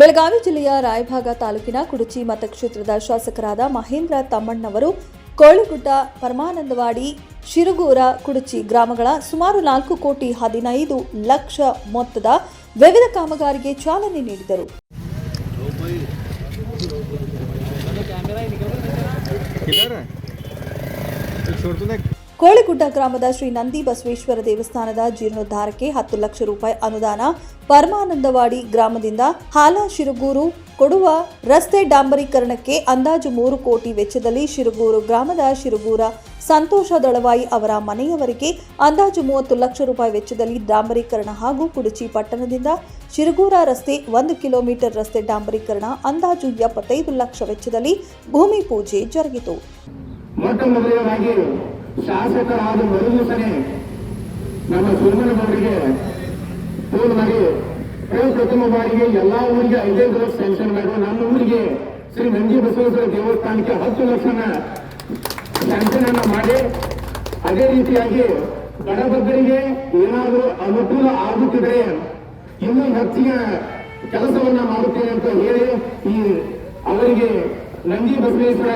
ಬೆಳಗಾವಿ ಜಿಲ್ಲೆಯ ರಾಯಭಾಗ ತಾಲೂಕಿನ ಕುಡುಚಿ ಮತಕ್ಷೇತ್ರದ ಶಾಸಕರಾದ ಮಹೇಂದ್ರ ತಮ್ಮಣ್ಣವರು ಕೋಳಿಗುಡ್ಡ ಪರಮಾನಂದವಾಡಿ ಶಿರುಗೂರ ಕುಡುಚಿ ಗ್ರಾಮಗಳ ಸುಮಾರು ನಾಲ್ಕು ಕೋಟಿ ಹದಿನೈದು ಲಕ್ಷ ಮೊತ್ತದ ವಿವಿಧ ಕಾಮಗಾರಿಗೆ ಚಾಲನೆ ನೀಡಿದರು. ಕೋಳಿಗುಡ್ಡ ಗ್ರಾಮದ ಶ್ರೀ ನಂದಿ ಬಸವೇಶ್ವರ ದೇವಸ್ಥಾನದ ಜೀರ್ಣೋದ್ಧಾರಕ್ಕೆ ಹತ್ತು ಲಕ್ಷ ರೂಪಾಯಿ ಅನುದಾನ ಪರಮಾನಂದವಾಡಿ ಗ್ರಾಮದಿಂದ ಹಾಲ, ಶಿರುಗೂರು, ಕೊಡುವ ರಸ್ತೆ ಡಾಂಬರೀಕರಣಕ್ಕೆ ಅಂದಾಜು ಮೂರು ಕೋಟಿ ವೆಚ್ಚದಲ್ಲಿ ಶಿರುಗೂರು ಗ್ರಾಮದ ಶಿರುಗೂರ ಸಂತೋಷ ದಳವಾಯಿ ಅವರ ಮನೆಯವರಿಗೆ ಅಂದಾಜು ಮೂವತ್ತು ಲಕ್ಷ ರೂಪಾಯಿ ವೆಚ್ಚದಲ್ಲಿ ಡಾಂಬರೀಕರಣ ಹಾಗೂ ಕುಡುಚಿ ಪಟ್ಟಣದಿಂದ ಶಿರುಗೂರ ರಸ್ತೆ ಒಂದು ಕಿಲೋಮೀಟರ್ ರಸ್ತೆ ಡಾಂಬರೀಕರಣ ಅಂದಾಜು ಎಪ್ಪತ್ತೈದು ಲಕ್ಷ ವೆಚ್ಚದಲ್ಲಿ ಭೂಮಿ ಪೂಜೆ ಜರುಗಿತು. ಶಾಸಕರಾದ ಮರುದಿವಸನೇ ನಮ್ಮ ಸುಮನಗೌಡರಿಗೆ ಫೋನ್ ಮಾಡಿ ಪ್ರಥಮ ಬಾರಿಗೆ ಎಲ್ಲಾ ಊರಿಗೆ ಐದೈದು ಲಕ್ಷ ಸ್ಯಾಂಕ್ಷನ್ ಮಾಡಿ ನಮ್ಮ ಊರಿಗೆ ಶ್ರೀ ನಂದಿ ಬಸವೇಶ್ವರ ದೇವಸ್ಥಾನಕ್ಕೆ ಹತ್ತು ಲಕ್ಷನ ಸ್ಯಾಂಕ್ಷನ್ ಅನ್ನ ಮಾಡಿ, ಅದೇ ರೀತಿಯಾಗಿ ಬಡಬಗ್ಗರಿಗೆ ಏನಾದರೂ ಅನುಕೂಲ ಆಗುತ್ತಿದ್ರೆ ಇನ್ನೂ ಹೆಚ್ಚಿನ ಕೆಲಸವನ್ನ ಮಾಡುತ್ತೇನೆ ಅಂತ ಹೇಳಿ ಈ ಅವರಿಗೆ ನಂದಿ ಬಸವೇಶ್ವರ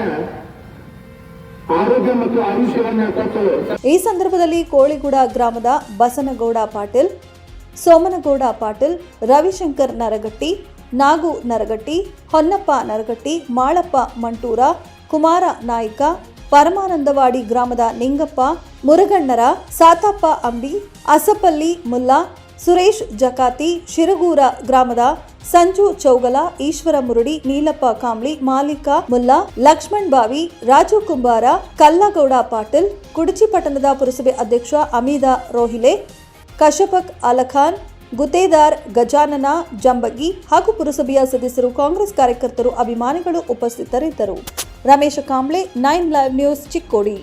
ಆರೋಗ್ಯ ಮತ್ತು ಆಯುಷ್ಯವನ್ನು ಈ ಸಂದರ್ಭದಲ್ಲಿ ಕೋಳಿಗೂಡ ಗ್ರಾಮದ ಬಸನಗೌಡ ಪಾಟೀಲ್, ಸೋಮನಗೌಡ ಪಾಟೀಲ್, ರವಿಶಂಕರ್ ನರಗಟ್ಟಿ, ನಾಗು ನರಗಟ್ಟಿ, ಹೊನ್ನಪ್ಪ ನರಗಟ್ಟಿ, ಮಾಳಪ್ಪ ಮಂಟೂರ, ಕುಮಾರ ನಾಯ್ಕ, ಪರಮಾನಂದವಾಡಿ ಗ್ರಾಮದ ನಿಂಗಪ್ಪ, ಮುರುಗಣ್ಣರ, ಸಾತಪ್ಪ ಅಂಬಿ, ಅಸಪಲ್ಲಿ ಮುಲ್ಲಾ, ಸುರೇಶ್ ಜಕಾತಿ, ಶಿರಗೂರ ಗ್ರಾಮದ ಸಂಜು ಚೌಗಲ, ಈಶ್ವರ ಮುರುಡಿ, ನೀಲಪ್ಪ ಕಾಂಬ್ಳಿ ಮಾಲಿಕಾ ಮುಲ್ಲಾ, ಲಕ್ಷ್ಮಣ್ ಬಾವಿ, ರಾಜು ಕುಂಬಾರ, ಕಲ್ಲಗೌಡ ಪಾಟೀಲ್, ಕುಡಚಿ ಪಟ್ಟಣದ ಪುರಸಭೆ ಅಧ್ಯಕ್ಷ ಅಮೀದಾ ರೋಹಿಲೆ ಕಶಪಕ್ ಅಲಖಾನ್ ಗುತೇದಾರ್ ಗಜಾನನ ಜಂಬಗಿ ಹಾಗೂ ಪುರಸಭೆಯ ಸದಸ್ಯರು, ಕಾಂಗ್ರೆಸ್ ಕಾರ್ಯಕರ್ತರು, ಅಭಿಮಾನಿಗಳು ಉಪಸ್ಥಿತರಿದ್ದರು. Ramesh Kamble, nine live news Chikkodi.